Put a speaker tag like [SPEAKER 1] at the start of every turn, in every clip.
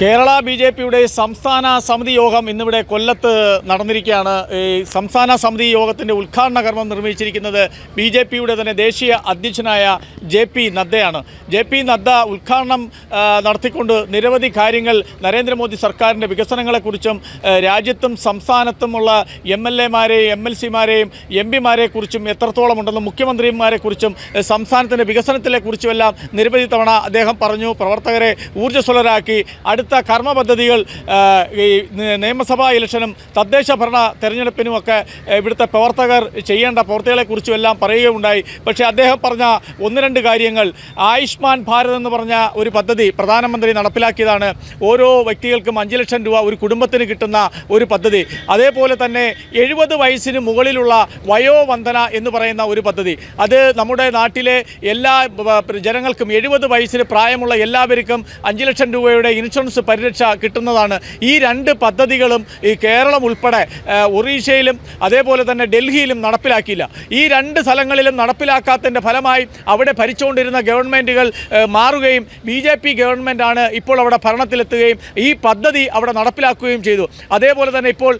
[SPEAKER 1] Kerala B J പിയുടെ സംസ്ഥാന സമിതി യോഗം ഇന്നിവിടെ കൊല്ലത്ത് നടന്നിരിക്കുകയാണ്. ഈ സംസ്ഥാന സമിതി യോഗത്തിന്റെ ഉദ്ഘാടന കർമ്മം നിർവഹിച്ചിരിക്കുന്നത് ബി ജെ പിയുടെ തന്നെ ദേശീയ അധ്യക്ഷനായ J P നദ്ദയാണ്. J P Nadda ഉദ്ഘാടനം നടത്തിക്കൊണ്ട് നിരവധി കാര്യങ്ങൾ നരേന്ദ്രമോദി സർക്കാരിന്റെ വികസനങ്ങളെക്കുറിച്ചും രാജ്യത്തും സംസ്ഥാനത്തുമുള്ള M L എമാരെയും M L സിമാരെയും M പിമാരെക്കുറിച്ചും എത്രത്തോളം ഉണ്ടെന്നും മുഖ്യമന്ത്രിമാരെക്കുറിച്ചും സംസ്ഥാനത്തിന്റെ വികസനത്തിനെക്കുറിച്ചുമെല്ലാം നിരവധി തവണ അദ്ദേഹം പറഞ്ഞു. പ്രവർത്തകരെ ഊർജസ്വലരാക്കി അടുത്ത കർമ്മ പദ്ധതികൾ നിയമസഭാ ഇലക്ഷനും തദ്ദേശ ഭരണ തെരഞ്ഞെടുപ്പിനുമൊക്കെ ഇവിടുത്തെ പ്രവർത്തകർ ചെയ്യേണ്ട പ്രവർത്തികളെക്കുറിച്ചും എല്ലാം പറയുകയുണ്ടായി. പക്ഷേ അദ്ദേഹം പറഞ്ഞ ഒന്ന് രണ്ട് കാര്യങ്ങൾ. ആയുഷ്മാൻ ഭാരത് എന്ന് പറഞ്ഞ ഒരു പദ്ധതി പ്രധാനമന്ത്രി നടപ്പിലാക്കിയതാണ്. ഓരോ വ്യക്തികൾക്കും അഞ്ച് ലക്ഷം രൂപ ഒരു കുടുംബത്തിന് കിട്ടുന്ന ഒരു പദ്ധതി. അതേപോലെ തന്നെ എഴുപത് വയസ്സിന് മുകളിലുള്ള വയോവന്ദന എന്ന് പറയുന്ന ഒരു പദ്ധതി. അത് നമ്മുടെ നാട്ടിലെ എല്ലാ ജനങ്ങൾക്കും എഴുപത് വയസ്സിന് പ്രായമുള്ള എല്ലാവർക്കും അഞ്ച് ലക്ഷം രൂപയുടെ ഇൻഷുറൻസ് പരിരക്ഷ കിട്ടുന്നതാണ് ഈ രണ്ട് പദ്ധതികളും ഈ കേരളം ഉൾപ്പെടെ ഒറീഷയിലും അതേപോലെ തന്നെ ഡൽഹിയിലും നടപ്പിലാക്കിയില്ല. ഈ രണ്ട് സ്ഥലങ്ങളിലും നടപ്പിലാക്കാത്തതിന്റെ ഫലമായി അവിടെ ഭരിച്ചുകൊണ്ടിരുന്ന ഗവൺമെന്റുകൾ മാറുകയും ബി ജെ പി ഗവൺമെന്റാണ് ഇപ്പോൾ അവിടെ ഭരണത്തിലെത്തുകയും ഈ പദ്ധതി അവിടെ നടപ്പിലാക്കുകയും ചെയ്തു. അതേപോലെ തന്നെ ഇപ്പോൾ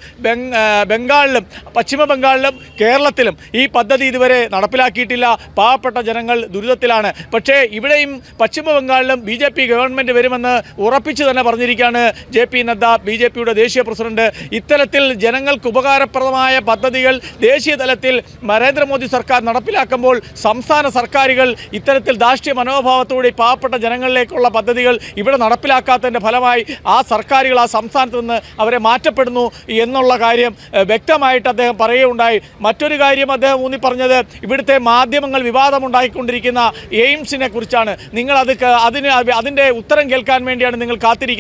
[SPEAKER 1] ബംഗാളിലും പശ്ചിമ ബംഗാളിലും കേരളത്തിലും ഈ പദ്ധതി ഇതുവരെ നടപ്പിലാക്കിയിട്ടില്ല. പാവപ്പെട്ട ജനങ്ങൾ ദുരിതത്തിലാണ്. പക്ഷേ ഇവിടെയും പശ്ചിമ ബംഗാളിലും ബി ജെ പി ഗവൺമെന്റ് വരുമെന്ന് ഉറപ്പിച്ചു തന്നെ പറഞ്ഞിരിക്കുകയാണ് J P Nadda B J പിയുടെ ദേശീയ പ്രസിഡന്റ്. ഇത്തരത്തിൽ ജനങ്ങൾക്ക് ഉപകാരപ്രദമായ പദ്ധതികൾ ദേശീയ തലത്തിൽ നരേന്ദ്രമോദി സർക്കാർ നടപ്പിലാക്കുമ്പോൾ സംസ്ഥാന സർക്കാരുകൾ ഇത്തരത്തിൽ ധാർഷ്ട്യ മനോഭാവത്തോടെ പാവപ്പെട്ട ജനങ്ങളിലേക്കുള്ള പദ്ധതികൾ ഇവിടെ നടപ്പിലാക്കാത്തതിന്റെ ഫലമായി ആ സർക്കാരുകൾ ആ സംസ്ഥാനത്ത് നിന്ന് അവരെ മാറ്റപ്പെടുന്നു എന്നുള്ള കാര്യം വ്യക്തമായിട്ട് അദ്ദേഹം പറയുകയുണ്ടായി. മറ്റൊരു കാര്യം അദ്ദേഹം ഊന്നി പറഞ്ഞത് ഇവിടുത്തെ മാധ്യമങ്ങൾ വിവാദമുണ്ടായിക്കൊണ്ടിരിക്കുന്ന എയിംസിനെ കുറിച്ചാണ്. നിങ്ങൾ അത് അതിന് അതിന്റെ ഉത്തരം കേൾക്കാൻ വേണ്ടിയാണ് നിങ്ങൾ കാത്തിരിക്കുന്നത്.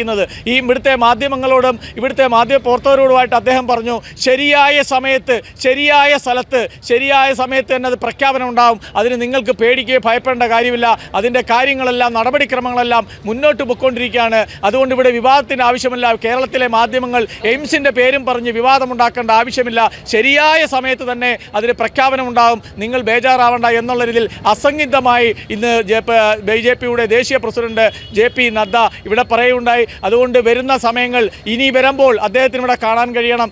[SPEAKER 1] ഈ ഇവിടുത്തെ മാധ്യമങ്ങളോടും ഇവിടുത്തെ മാധ്യമ പ്രവർത്തകരോടുമായിട്ട് അദ്ദേഹം പറഞ്ഞു ശരിയായ സമയത്ത് ശരിയായ സ്ഥലത്ത് ശരിയായ സമയത്ത് തന്നെ അത് പ്രഖ്യാപനം ഉണ്ടാവും. അതിന് നിങ്ങൾക്ക് പേടിക്കുകയോ ഭയപ്പെടേണ്ട കാര്യമില്ല. അതിന്റെ കാര്യങ്ങളെല്ലാം നടപടിക്രമങ്ങളെല്ലാം മുന്നോട്ട് പൊയ്ക്കൊണ്ടിരിക്കുകയാണ്. അതുകൊണ്ട് ഇവിടെ വിവാദത്തിന്റെ ആവശ്യമില്ല. കേരളത്തിലെ മാധ്യമങ്ങൾ എയിംസിന്റെ പേരും പറഞ്ഞ് വിവാദമുണ്ടാക്കേണ്ട ആവശ്യമില്ല. ശരിയായ സമയത്ത് തന്നെ അതിന് പ്രഖ്യാപനം ഉണ്ടാകും നിങ്ങൾ ബേജാറാവേണ്ട എന്നുള്ള രീതിയിൽ അസംഗിതമായി ഇന്ന് ബി ജെ പിയുടെ ദേശീയ പ്രസിഡന്റ് ജെ പി നദ്ദ ഇവിടെ പറയുകയുണ്ടായി. അതുകൊണ്ട് വരുന്ന സമയങ്ങൾ ഇനി വരുമ്പോൾ അദ്ദേഹത്തിന് ഇവിടെ കാണാൻ കഴിയണം.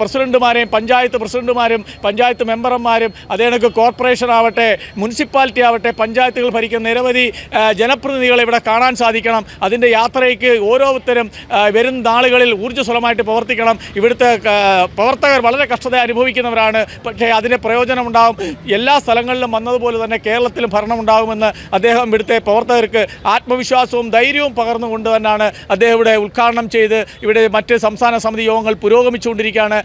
[SPEAKER 1] പ്രസിഡന്റുമാരെയും പഞ്ചായത്ത് പ്രസിഡന്റുമാരും പഞ്ചായത്ത് മെമ്പർമാരും അതേ കോർപ്പറേഷൻ ആവട്ടെ മുനിസിപ്പാലിറ്റി ആവട്ടെ പഞ്ചായത്തുകൾ ഭരിക്കുന്ന നിരവധി ജനപ്രതിനിധികളെ ഇവിടെ കാണാൻ സാധിക്കണം. അതിന്റെ യാത്രയ്ക്ക് ഓരോരുത്തരും വരും നാളുകളിൽ ഊർജസ്വലമായിട്ട് പ്രവർത്തിക്കണം. ഇവിടുത്തെ പ്രവർത്തകർ വളരെ കഷ്ടത അനുഭവിക്കുന്നവരാണ്. പക്ഷേ അതിന് പ്രയോജനമുണ്ടാകും എല്ലാ സ്ഥലങ്ങളിലും വന്നതുപോലെ തന്നെ കേരളത്തിലും ഭരണമുണ്ടാകുമെന്ന് അദ്ദേഹം ഇവിടുത്തെ പ്രവർത്തകർക്ക് ആത്മവിശ്വാസവും ധൈര്യവും പകർന്നുകൊണ്ട് തന്നെയാണ് അദ്ദേഹം ഇവിടെ ഉദ്ഘാടനം ചെയ്ത് ഇവിടെ മറ്റ് സംസ്ഥാന സമിതി യോഗങ്ങൾ പുരോഗമിച്ചുകൊണ്ടിരിക്കുകയാണ്.